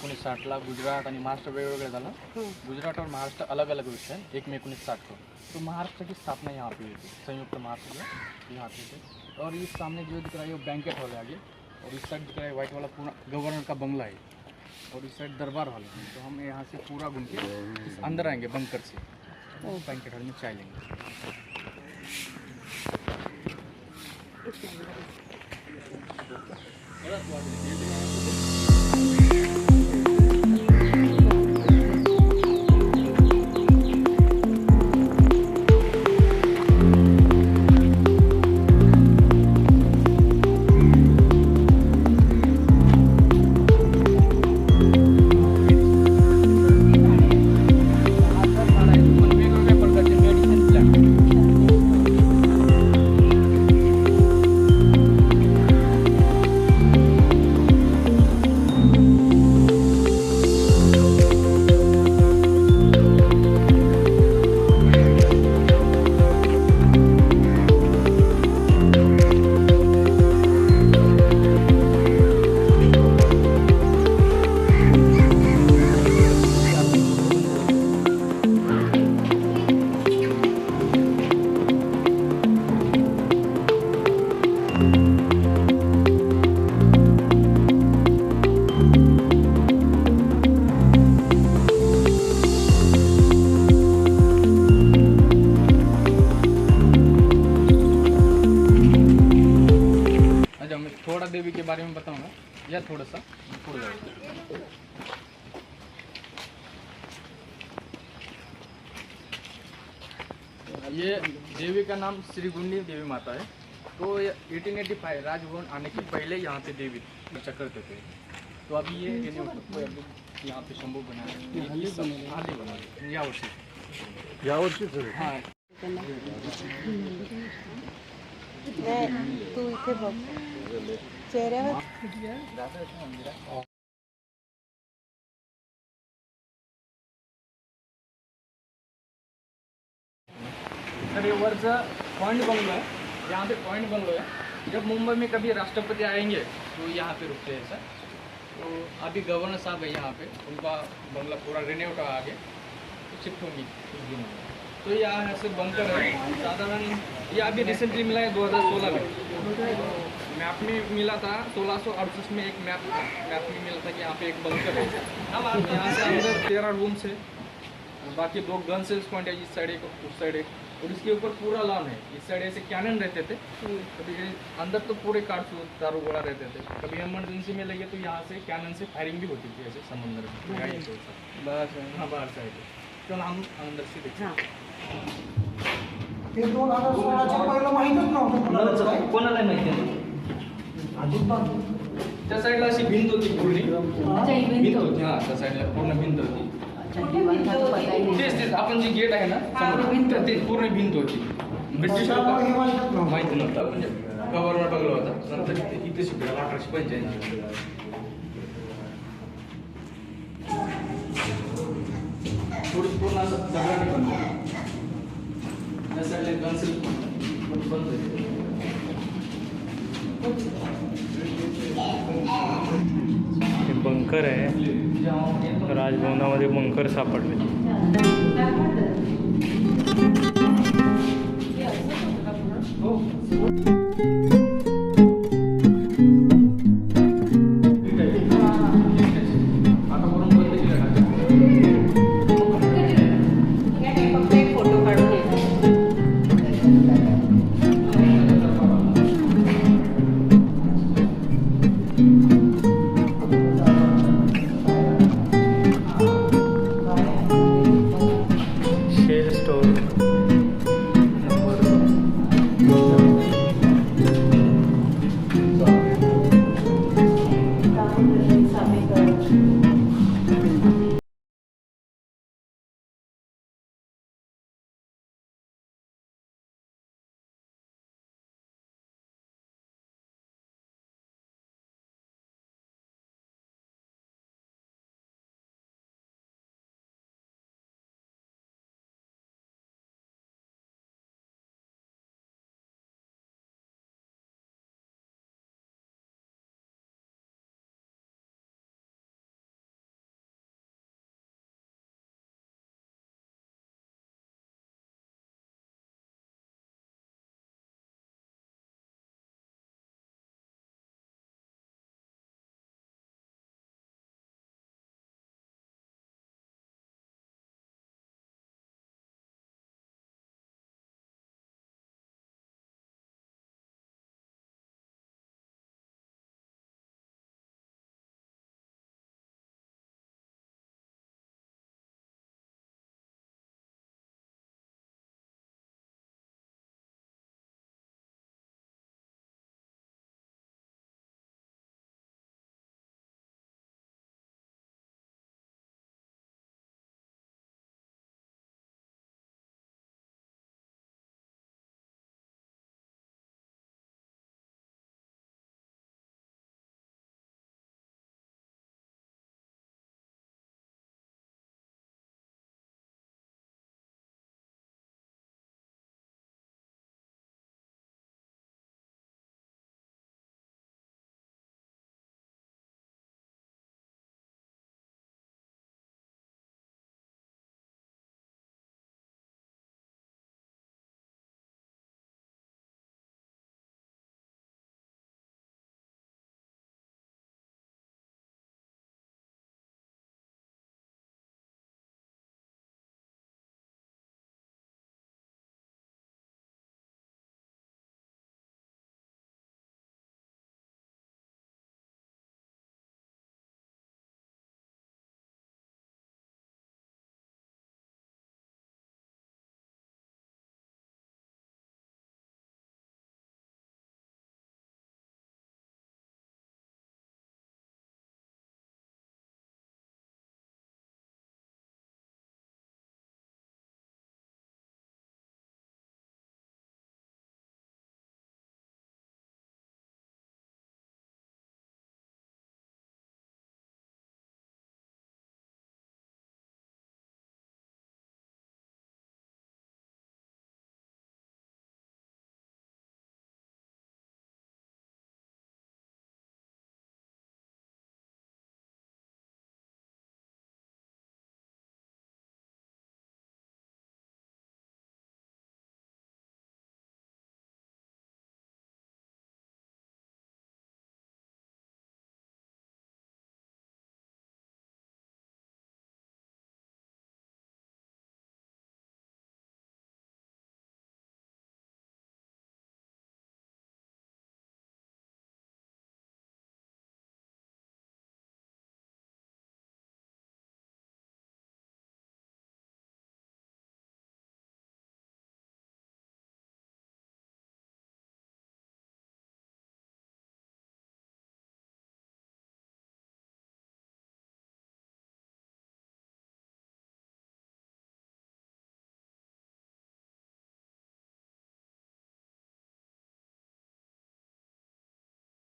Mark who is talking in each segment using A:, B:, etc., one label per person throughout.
A: एकोणीस साठला गुजरात आणि महाराष्ट्र वेगवेगळं झालं. गुजरात और महाराष्ट्र अलग अलग विषय है एक मे उन्नीस साठ को तो महाराष्ट्र की स्थापना यहाँ पे हुई थी संयुक्त महाराष्ट्र जो यहाँ पे थे और इस सामने जो दिख रहा है वो बैंकेट हॉल है आगे. और इस साइड दिख रहा है व्हाइट वाला पूरा गवर्नर का बंगला है. और इस साइड दरबार हॉल है. तो हम यहाँ से पूरा घूम के अंदर आएँगे बंकर से. बैंकेट हॉल में चाय लेंगे. बारे में बताऊँगा। या थोड़ा सा थोड़ा ये देवी का नाम श्री गुंडी देवी माता है। तो ये 1885 राजभवन आने के पहले यहाँ पे देवी पूजा करते थे। तो अभी ये अभी यहाँ पे शंभू बना है। ये है। या वर्षी हाँ।
B: तू इथे बघ
A: सर, ये वर्ष पॉइंट बंगलो है। यहाँ पे पॉइंट बंगलो है। जब मुंबई में कभी राष्ट्रपति आएँगे तो यहाँ पे रुकते हैं, सर। तो अभी गवर्नर साहब है यहाँ पे। उनका बंगला पूरा रिन्यू का आगे। तो शिफ्ट होंगी कुछ दिनों। में तो यहाँ से बंकर है। साधारण, ये अभी रिसेंटली मिला है 2016 में। मैप में मिला था सोलह सौ अड़सठ में एक मैप था। मैप में मिला था कि यहाँ पे एक बंकर है। यहाँ से अंदर तेरह रूम्स है। बाकी दो गन सेल्स पॉइंट है इस साइड एक उस साइड एक। और इसके ऊपर पूरा लॉन है। इस साइड ऐसे कैनन रहते थे। कभी ये अंदर तो पूरे कार दारू गोला रहते थे। कभी इमरजेंसी में लगे तो यहाँ से कैनन से फायरिंग भी होती थी ऐसे समंदर में। हाँ बाहर साइड चलो हम अंदर से देखते हैं।
C: ते दोन हज़ार सोळाच्या पहिलं माहीतच नव्हतं
A: कोणाला माहिती त्या साईडला अशी भिंत होती पूर्ण
B: भिंत
A: होती हा त्या साईडला पूर्ण भिंत होती. तेच तेच आपण जी गेट आहे ना समोर ते पूर्ण भिंत होती. ब्रिटिश माहिती नव्हतं. म्हणजे गव्हर्नर बंगला होता नंतर इथे इथे शिकला अठराशे पंच्याऐंशी.
D: बंकर आहे राजभवनामध्ये बंकर सापडले.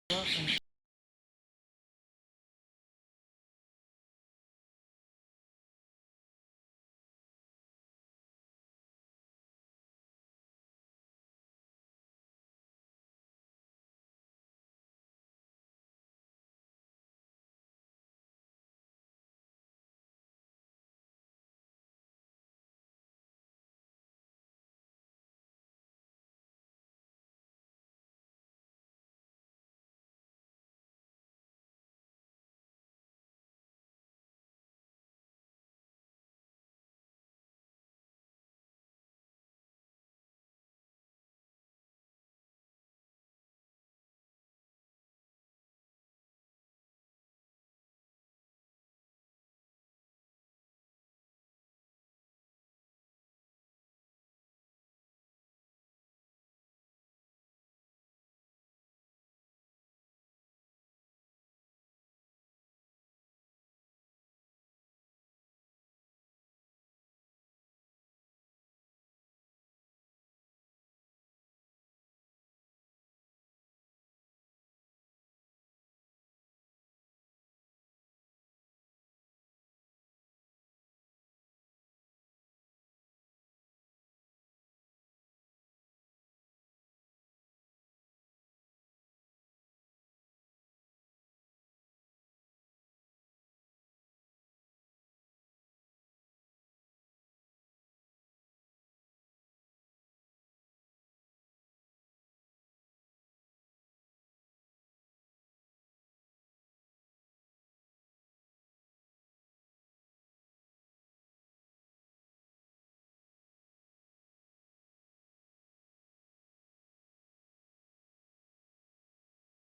C: आणि